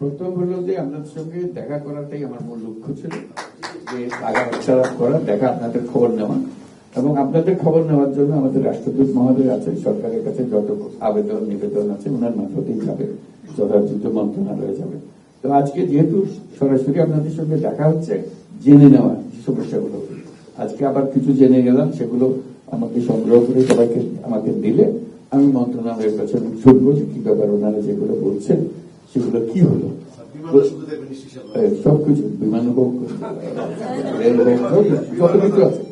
প্রথম হলো যে সঙ্গে দেখা করাটাই আমার মূল লক্ষ্য ছিল, যে করা, দেখা আপনাদের খবর নেওয়া। এবং আপনাদের খবর নেওয়ার জন্য আমাদের রাষ্ট্রদূত মহোদয় আছেন, সরকারের কাছে যত আবেদন, নিবেদন আছে ওনার মারফতেই যাবে, যথাযথ মন্ত্রণালয়ে যাবে। তো আজকে যেহেতু সরাসরি আপনাদের সঙ্গে দেখা হচ্ছে, জেনে নেওয়া সমস্যাগুলো, আজকে আবার কিছু জেনে গেলাম, সেগুলো আমাকে সংগ্রহ করে সবাইকে আমাকে দিলে আমি মন্ত্রণালয়ের কাছে আমি শুনব যে কি ব্যাপার ওনারা যেগুলো বলছেন সেগুলো কি হলো? সবকিছু বিমান হোক রেল হোক যত কিছু আছে।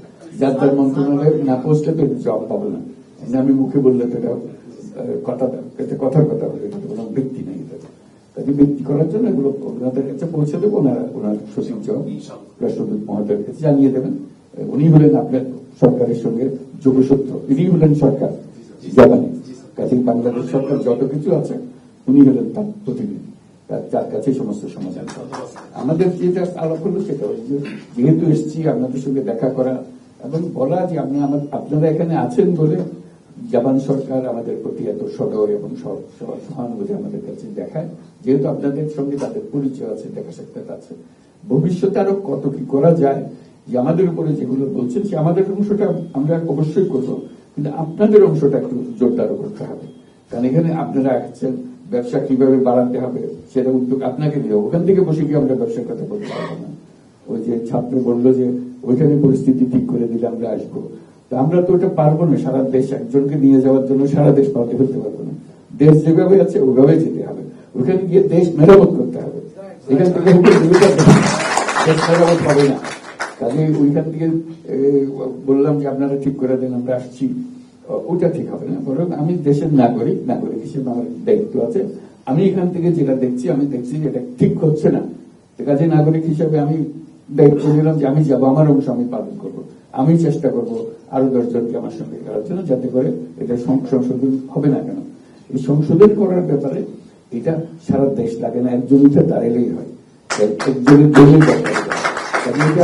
যার যার মন্ত্রণালয়ে না পৌঁছলে তো জব পাবে না। আমি মুখে বললে তো এটা কথা এটা কথার কথা বলে কোনো ব্যক্তি নেই তাকে ব্যক্তি করার জন্য এগুলো ওনাদের কাছে পৌঁছে দেবো ওনারা ওনার সচিব জব রাষ্ট্রদূত মহোদয়ের কাছে জানিয়ে দেবেন। উনি হলেন আপনার সরকারের সঙ্গে যোগসূত্র ইনি হলেন সরকার। কাজেই বাংলাদেশ সরকার যত কিছু আছে, উনি হলেন তার প্রতিনিধি যার কাছে সমস্ত সমাধান আমাদের যেটা আলাপ হলো সেটা যে, যেহেতু এসেছি, আপনাদের সঙ্গে দেখা করা এবং বলা যে আপনি আমার আপনারা এখানে আছেন বলে জাপান সরকার আমাদের প্রতি এত সদয় এবং সহ- সহ- সহানুভূতি আমাদের কাছে দেখায়। যেহেতু আপনাদের সঙ্গে তাদের পরিচয় আছে, দেখা সাক্ষাৎ আছে, ভবিষ্যতে আরও কত কি করা যায়, যে আমাদের উপরে যেগুলো বলছেন, সে আমাদের অংশটা আমরা অবশ্যই করব। কিন্তু আপনাদের অংশটা একটু জোরদার করতে হবে। কারণ এখানে আপনারা আসছেন ব্যবসা কীভাবে বাড়াতে হবে সেটা উদ্যোগ আপনাকে হবে। ওখান থেকে বসে গিয়ে আমরা ব্যবসার কথা বলতে পারব না। ওই যে ছাত্র বলল যে, ওইখানে পরিস্থিতি ঠিক করে দিলে আমরা আসব। তো আমরা তো ওটা পারব না। সারা দেশ একজনকে নিয়ে যাওয়ার জন্য সারা দেশ পাল্টে ফেলতে পারব না। দেশ যেভাবে আছে ওইভাবে যেতে হবে। ওখানে গিয়ে দেশ মেরামত করতে হবে। এখান থেকে দেশ মেরামত হবে না। কাজে ওইখান থেকে বললাম যে আপনারা ঠিক করে দেন, আমরা আসছি। ওটা ঠিক হবে না। বরং আমি দেশের নাগরিক নাগরিক হিসেবে আমার দায়িত্ব আছে। আমি এখান থেকে যেটা দেখছি, আমি দেখছি এটা ঠিক হচ্ছে না। কাজে নাগরিক হিসেবে আমি দায়িত্ব নিলাম যে আমি যাব, আমার অংশ আমি পালন করব। আমি চেষ্টা করব আরও দশজনকে আমার সঙ্গে করার জন্য, যাতে করে এটা সংশোধন হবে না কেন। এই সংশোধন করার ব্যাপারে এটা সারা দেশ লাগে না একজনকে দাঁড়ালেই হয়। এক- জন্যই দরকার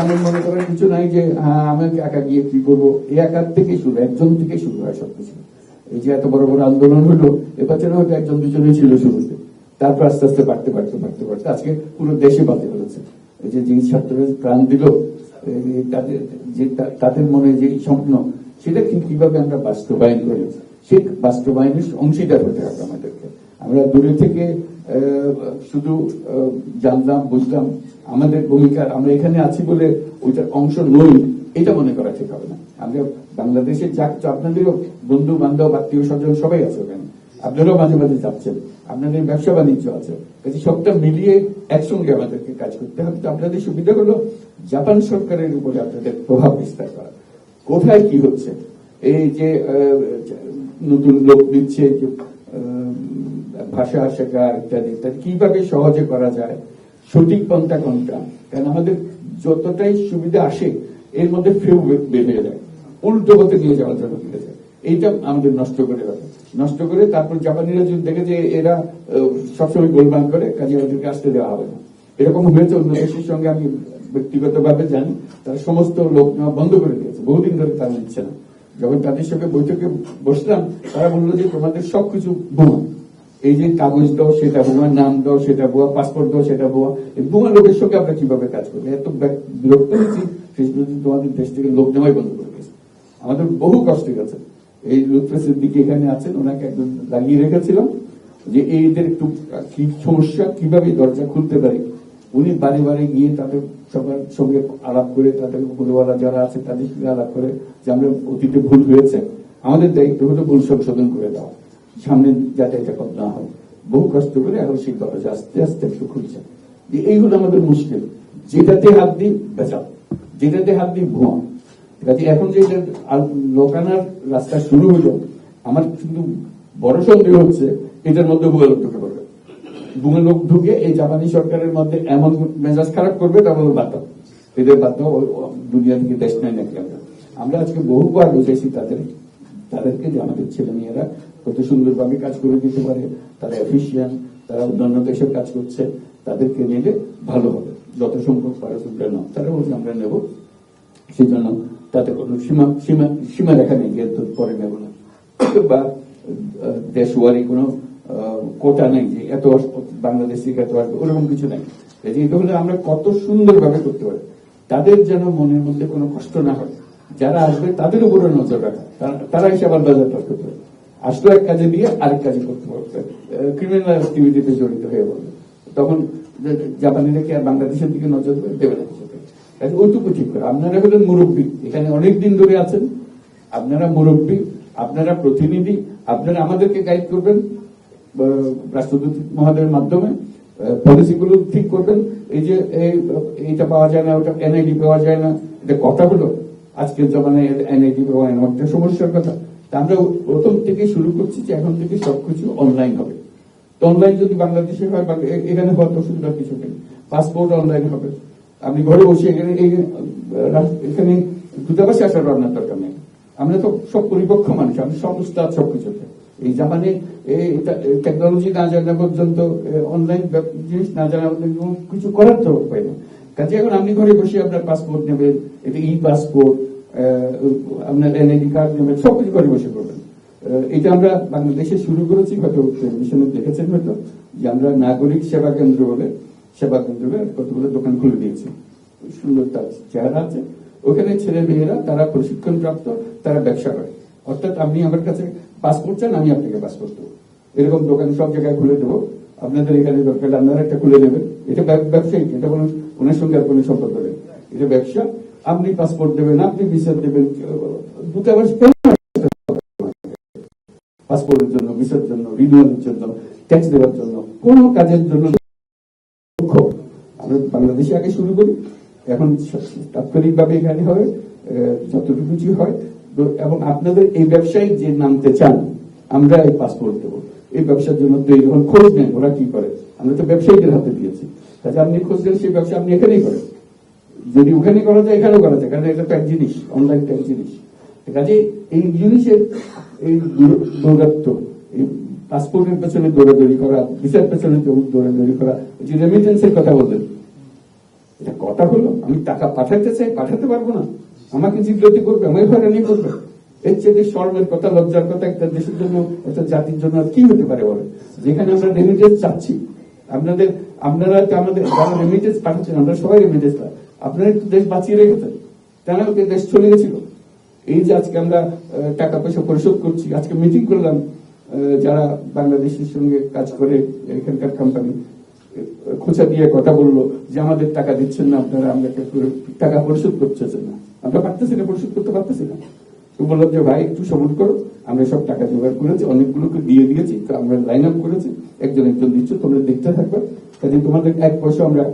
আমি মনে কিছু নাই যে হ্যাঁ আমি একা গিয়ে কি করব? একার থেকে শুরু, একজন থেকে শুরু হয় সবকিছু। এই যে এত বড় বড় আন্দোলন হলো একজন ছিল শুরুতে। তারপর আস্তে আস্তে বাড়তে বাড়তে বাড়তে বাড়তে, আজকে পুরো দেশে এই যে প্রাণ দিল তাদের, যে তাদের মনে যে স্বপ্ন, সেটা কীভাবে আমরা বাস্তবায়ন করি? সেই বাস্তবায়নের অংশীদার হতে হবে আমাদেরকে। আমরা দূরে থেকে শুধু জানলাম, বুঝলাম আমাদের ভূমিকা আমরা এখানে আছি বলে ওইটার অংশ নই, এটা মনে করা ঠিক হবে না। আমরা বাংলাদেশে যা আপনাদেরও বন্ধু বান্ধব আত্মীয় স্বজন সবাই আছে ওখানে। আপনারাও মাঝে মাঝে যাচ্ছেন। আপনাদের ব্যবসা বাণিজ্য আছে। কাজে সবটা মিলিয়ে একসঙ্গে আমাদেরকে কাজ করতে হবে। তো আপনাদের সুবিধা হলো জাপান সরকারের উপরে আপনাদের প্রভাব বিস্তার করা। কোথায় কি হচ্ছে? এই যে নতুন লোক দিচ্ছে ভাষা শেখা ইত্যাদি ইত্যাদি, কীভাবে সহজে করা যায়? সঠিক পন্থা কোনটা? কারণ আমাদের যতটাই সুবিধা আসে, এর মধ্যে ফেউ বের হয়ে যায়। উল্টো পথে নিয়ে যাওয়ার জন্য ফিরে যায় এইটা আমাদের নষ্ট করে রাখে নষ্ট করে তারপর জাপানিরা যদি দেখে যে এরা সবসময় গোলমাল করে, কাজে ওদেরকে আসতে দেওয়া হবে না। এরকম হয়েছে, অন্য দেশের সঙ্গে আমি ব্যক্তিগতভাবে জানি। তারা সমস্ত লোক নেওয়া বন্ধ করে দিয়েছে। বহুদিন ধরে তারা নিচ্ছে না। যখন তাদের সঙ্গে বৈঠকে বসলাম, তারা বলল যে তোমাদের সবকিছু বোমা। এই যে কাগজ দাও, সেটা বোমা, নাম দাও, সেটা বোয়া পাসপোর্ট দাও, সেটা বোয়া এই বোমা লোকের সঙ্গে আমরা কীভাবে কাজ করব এত বিরক্ত হয়েছি। শেষ পর্যন্ত তোমাদের দেশ থেকে লোক নেওয়াই বন্ধ করে দিয়েছে। আমাদের বহু কষ্ট গেছে এই লুৎফেসের দিকে এখানে আছেন, ওনাকে একদম লাগিয়ে রেখেছিলাম যে এইদের একটু কি সমস্যা, কীভাবে দরজা খুলতে পারে? উনি বাড়ি বাড়ি গিয়ে তাদের সবার সঙ্গে আলাপ করে, তাদের ভুলওয়ালা যারা আছে, তাদের সঙ্গে আলাপ করে যে আমরা অতীতে ভুল হয়েছে, আমাদের দায়িত্ব হলো ভুল সংশোধন করে দেওয়া। সামনে যাতে এটা কম না হয়। বহু কষ্ট করে এখন সেই দরজা আস্তে আস্তে একটু খুলছে। যে এই হলো আমাদের মুশকিল। যেটাতে হাত দিই, বেচাও। যেটাতে হাত দিই ভুয়া কাজে এখন যে লোকানার রাস্তা শুরু হলো, আমার কিন্তু বড় সন্দেহ হচ্ছে, এটার মধ্যে ভুয়া লোক ঢুকে পড়বে। ভুয়া লোক ঢুকে এই জাপানি সরকারের মধ্যে এমন মেজাজ খারাপ করবে, তা বলে দাও। এদের ও দুনিয়া থেকে দেশ নেয় নাকি আমরা। আমরা আজকে বহুবার বুঝেছি তাদের তাদেরকে যে আমাদের ছেলে মেয়েরা কত সুন্দরভাবে কাজ করে দিতে পারে তারা এফিসিয়েন্ট তারা অন্যান্য দেশের কাজ করছে তাদেরকে নিলে ভালো হবে। যত সম্ভব পারে তোমরা নাও। তারা বলছে আমরা নেব। সেই জন্য তাতে কোনো সীমা সীমা সীমা রেখা নেই এর তো পরে নেব না। বা আহ, দেশওয়ারি কোনো কোটা নেই যে এত বাংলাদেশ থেকে এত আসবে ওরকম কিছু নাই। এটা হলে আমরা কত সুন্দরভাবে করতে পারি। তাদের যেন মনের মধ্যে কোনো কষ্ট না হয়। যারা আসবে তাদের উপরে নজর রাখা। তারা- এসে আবার বাজার করতে পারে আসলো এক কাজে দিয়ে আরেক কাজে করতে পারবে ক্রিমিনাল অ্যাক্টিভিটিতে জড়িত হয়ে বলবে। তখন জাপানিরা কি আর বাংলাদেশের দিকে নজর দেবে? না কাজে ওইটুকু ঠিক করে। আপনারা হলেন মুরব্বী। এখানে অনেক দিন ধরে আছেন। আপনারা মুরব্বী, আপনারা প্রতিনিধি, আপনারা আমাদেরকে গাইড করবেন। রাষ্ট্রদূত মহোদয়ের মাধ্যমে পলিসিগুলো ঠিক করবেন। এই যে এইটা পাওয়া যায় না, ওটা এনআইডি পাওয়া যায় না। এটা কথা হলো আজকের জমানায় এনআইডি পাওয়া যায় না সমস্যার কথা। আমরা প্রথম থেকে শুরু করছি যে এখন থেকে সবকিছু অনলাইন হবে। তো অনলাইন যদি বাংলাদেশে হয়, বা এখানে হয়তো অসুবিধার কিছু নেই। পাসপোর্ট অনলাইন হবে। আপনি ঘরে বসে এখানে এখানে দূতাবাসে আসার আপনার দরকার নেই। আমরা তো সব পরিপক্ষ মানুষ আমি সব উস্তাদ সব কিছুতে এই জাপানে টেকনোলজি না জানা পর্যন্ত অনলাইন জিনিস না জানা পর্যন্ত কিছু করার তো উপায় না কাজে এখন আপনি ঘরে বসে আপনার পাসপোর্ট নেবেন এটা ই পাসপোর্ট আপনার এনআইডি কার্ড নেবেন, সবকিছু ঘরে বসে করবেন। এটা আমরা বাংলাদেশে শুরু করেছি, হয়তো টেলিভিশনে দেখেছেন হয়তো, যে আমরা নাগরিক সেবা কেন্দ্র বলে সেবা কেন্দ্র কতগুলো দোকান খুলে দিয়েছি। সুন্দর তার চেহারা আছে। ওখানে ছেলে মেয়েরা, তারা প্রশিক্ষণ প্রাপ্ত তারা ব্যবসা করে। অর্থাৎ আপনি আমার কাছে পাসপোর্ট চান, আমি আপনাকে পাসপোর্ট দেবো। এরকম দোকান সব জায়গায় খুলে দেবো। আপনাদের এখানে দরকার আপনারা একটা খুলে নেবেন। এটা ব্যব- ব্যবসায়িক এটা কোনো ওনার সঙ্গে আর কোনো সম্পর্ক নেই। এটা ব্যবসা। আপনি পাসপোর্ট দেবেন আপনি ভিসা দেবেন দূতাবাস পাসপোর্টের জন্য ভিসার জন্য রিনিউয়ালের জন্য ট্যাক্স দেওয়ার জন্য কোন কাজের জন্য আমরা বাংলাদেশে আগে শুরু করি। এখন তাৎক্ষণিকভাবে এখানে হবে আহ, যতটুকু হয়। এবং আপনাদের এই ব্যবসায়িক যে নামতে চান আমরা এই পাসপোর্ট দেবো। এই ব্যবসার জন্য তো যখন খোঁজ নেন ওরা কি করে? আমরা তো ব্যবসায়ীদের হাতে দিয়েছি। কাজে আপনি খোঁজ নেন, সেই ব্যবসা আপনি এখানেই করেন। যদি ওখানে করা যায়, এখানেও করা যায়, কারণ এটা এক জিনিস অনলাইন এক জিনিস। কাজে এই জিনিসের এই দূর- দৌরাত্ম এই পাসপোর্টের পেছনে দৌড়াদৌড়ি করা, ভিসার পেছনে দৌড়াদৌড়ি করা যে রেমিটেন্সের কথা বললেন, এটা কথা হলো, আমি টাকা পাঠাতে চাই, পাঠাতে পারব না। আমাকে জিজ্ঞাসা করবে আমাকে হয়রানি করবে। এর চেয়ে কথা, লজ্জার কথা একটা দেশের জন্য, একটা জাতির জন্য কি হতে পারে বলে? যেখানে আমরা রেমিটেন্স চাচ্ছি। আপনাদের, আপনারা আমাদের, যারা রেমিটেন্স পাঠাচ্ছেন, আমরা সবাই রেমিটেন্স আপনারা একটু দেশ বাঁচিয়ে রেখেছেন দেশ চলে গেছিল? এই যে আজকে আমরা টাকা পয়সা পরিশোধ করছি, আজকে মিটিং করলাম যারা বাংলাদেশের সঙ্গে কাজ করে, এখানকার কোম্পানি খোঁচা দিয়ে কথা বলল যে আমাদের টাকা দিচ্ছেন না, আপনারা আমরা টাকা পরিশোধ করতেছেন না। আমরা পারতেছি না, পরিশোধ করতে পারতেছি না। বললাম যে ভাই, একটু সবুর করো। আমরা সব টাকা জোগাড় করেছি, অনেকগুলোকে দিয়ে দিয়েছি, তো আমরা লাইন আপ করেছি। একজন একজন দিচ্ছ, তোমরা দেখতে থাকবে। কাজে তোমাদের এক পয়সা আমরা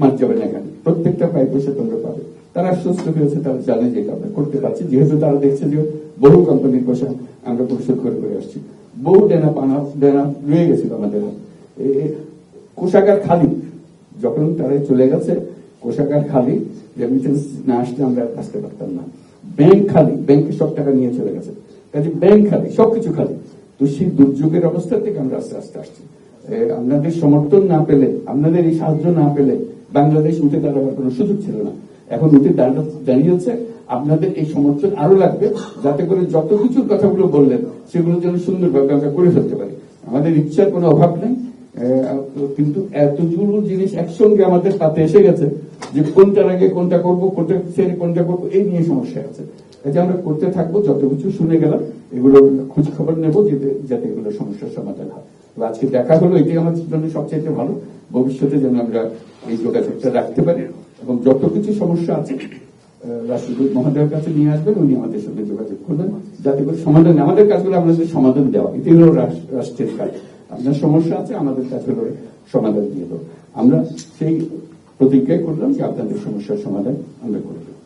মার যাবে না এখানে প্রত্যেকটা পয়সা তোমরা পাবে। তারা আশ্বস্ত হয়েছে, তারা জানে যে এটা আমরা করতে পারছি। যেহেতু তারা দেখছে যে বহু কোম্পানির পয়সা আমরা পরিশোধ করে করে আসছি। বহু ডেনা পানা ডেনা রয়ে গেছিল আমাদের কোষাগার খালি। যখন তারা চলে গেছে, কোষাগার খালি রেমিটেন্স না আসলে আমরা আসতে পারতাম না। ব্যাংক খালি ব্যাংকে সব টাকা নিয়ে চলে গেছে। কাজে ব্যাংক খালি, সবকিছু খালি। তো সেই দুর্যোগের অবস্থা থেকে আমরা আস্তে আস্তে আসছি। আপনাদের সমর্থন না পেলে, আপনাদের এই সাহায্য না পেলে বাংলাদেশ উঠে দাঁড়াবার কোনো সুযোগ ছিল না। এখন উঠে দাঁড়া- দাঁড়িয়েছে। আপনাদের এই সমর্থন আরও লাগবে, যাতে করে যত কিছুর কথাগুলো বললেন, সেগুলো যেন সুন্দরভাবে আমরা করে ফেলতে পারি। আমাদের ইচ্ছার কোনো অভাব নেই। কিন্তু এতগুলো জিনিস একসঙ্গে আমাদের পাতে এসে গেছে যে কোনটার আগে কোনটা করব, কোনটা ছেড়ে কোনটা করব, এই নিয়ে সমস্যা আছে। কাজে আমরা করতে থাকব, যত কিছু শুনে গেলাম, এগুলো খোঁজ খবর নেব যাতে এগুলো সমস্যার সমাধান হয়। আজকে দেখা হলো, এটাই আমাদের জন্য সবচেয়ে ভালো। ভবিষ্যতে যেন আমরা এই যোগাযোগটা রাখতে পারি এবং যত কিছু সমস্যা আছে রাষ্ট্রদূত মহোদয়ের কাছে নিয়ে আসবেন, উনি আমাদের সঙ্গে যোগাযোগ করবেন, যাতে করে সমাধান, আমাদের কাজগুলো আমাদের সমাধান দেওয়া এটি হলো রাষ্ট্রের কাজ। আপনার সমস্যা আছে, আমাদের কাছে সমাধান দিয়ে দেবো। আমরা সেই প্রতিজ্ঞায় করলাম যে আপনাদের সমস্যার সমাধান আমরা করে দেবো।